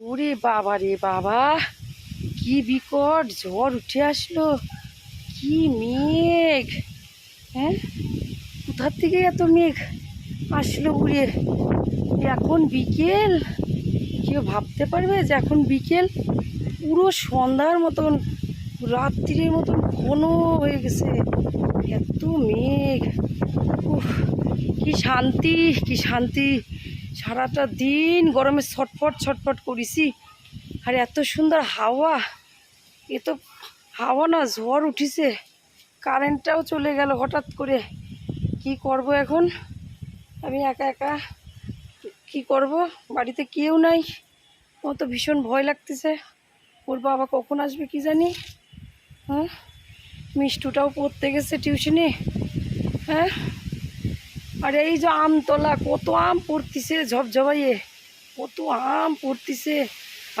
ওরে বাবা রে বাবা, কি বিকট ঝড় উঠে আসলো, কি মেঘ হ্যাঁ? কোথার থেকে এত মেঘ আসলো উড়ে? এখন বিকেল, কেউ ভাবতে পারবে যে এখন বিকেল? পুরো সন্ধ্যার মতন, রাত্রির মতন ঘন হয়ে গেছে, এত মেঘ। উফ, কি শান্তি কি শান্তি। সারাটা দিন গরমে ছটফট ছটফট করেছি। আর এত সুন্দর হাওয়া। এ তো হাওয়া না, ঝড় উঠিছে। কারেন্টটাও চলে গেল হঠাৎ করে। কি করব এখন? আমি একা একা কি করব? বাড়িতে কেউ নাই। ও তো ভীষণ ভয় লাগতেছে। ওর বাবা কখন আসবে কি জানি? হ্যাঁ? মিষ্টুটাও পড়তে গেছে টিউশনে। হ্যাঁ? আর এই যে আমতলা কত আম পড়তিছে ঝপঝপাইয়ে, কত আম পড়তিছে।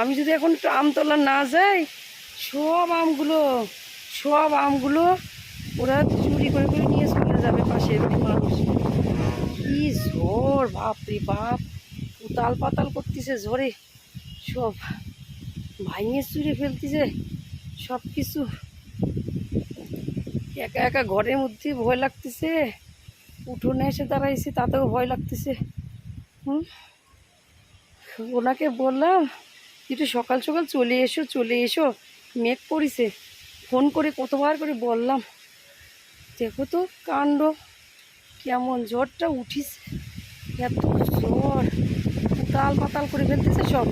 আমি যদি এখন একটু আমতলা না যাই, সব আমগুলো সব আমগুলো ওরা চুরি করে করে নিয়ে চলে যাবে পাশে মানুষ। কি ঝড় বাপ রে বাপ, উতাল পাতাল করতেছে ঝড়ে। সব ভাঙিয়ে চুরে ফেলতেছে সব কিছু একা একা ঘরের মধ্যে ভয় লাগতেছে। উঠোনে এসে দাঁড়াইছি তাতেও ভয় লাগতেছে। হুম? ওনাকে বললাম একটু সকাল সকাল চলে এসো চলে এসো। মেঘ করিছে। ফোন করে কতবার করে বললাম। দেখো তো কাণ্ড কেমন ঝড়টা উঠিছে। এত জ্বর তাল পাতাল করে ফেলতেছে সব।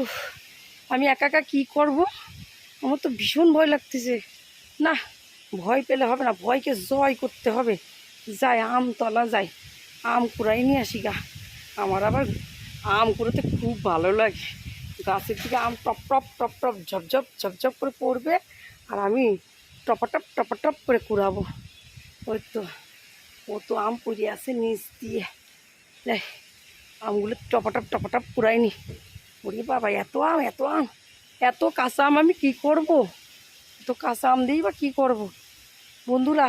উফ, আমি একা একা কী করব? আমার তো ভীষণ ভয় লাগতেছে। না ভয় পেলে হবে না, ভয়কে জয় করতে হবে। যাই, আম তলা যাই, আম কুড়াই নিয়ে আসি গা। আমার আবার আম কুড়োতে খুব ভালো লাগে। গাছের থেকে আম টপ টপ টপ টপ ঝপঝপ ঝপঝপ করে পড়বে আর আমি টপাটপ টপাটপ করে কুড়াবো। ওই তো, ও তো আম পড়ে আছে নিচ দিয়ে। যাই, আমগুলো টপাটপ টপাটপ কুড়াইনি ওরে বাবা, এত আম এত আম, এত কাঁচা আম আমি কী করব? এত কাঁচা আম দিই বা কী করব? বন্ধুরা,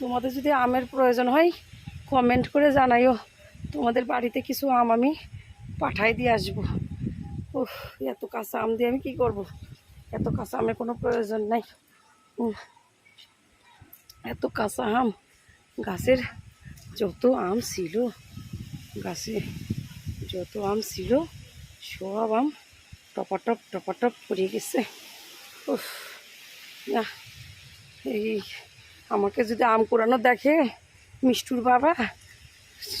তোমাদের যদি আমের প্রয়োজন হয় কমেন্ট করে জানাইও। তোমাদের বাড়িতে কিছু আম আমি পাঠাই দিয়ে আসব। উফ, এত কাঁচা আম দিয়ে আমি কী করব? এত কাঁচা আমের কোনো প্রয়োজন নাই। এত কাঁচা আম, গাছের যত আম ছিল, গাছে যত আম ছিল, সব আম টপাটপ টপাটপ পড়ে গেছে। উফ, না, এই আমাকে যদি আম কোরানো দেখে, মিষ্টুর বাবা,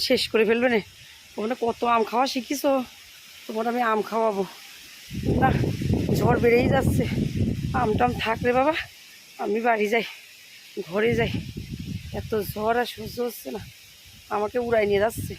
শেষ করে ফেলবে না। তোমার কত আম খাওয়া শিখিছো? তোমার আমি আম খাওয়াবো। না, ঝড় বেড়েই যাচ্ছে। আম টাম থাকলে বাবা, আমি বাড়ি যাই, ঘরে যাই। এত ঝড় আর সহ্য হচ্ছে না। আমাকে উড়াই নিয়ে যাচ্ছে।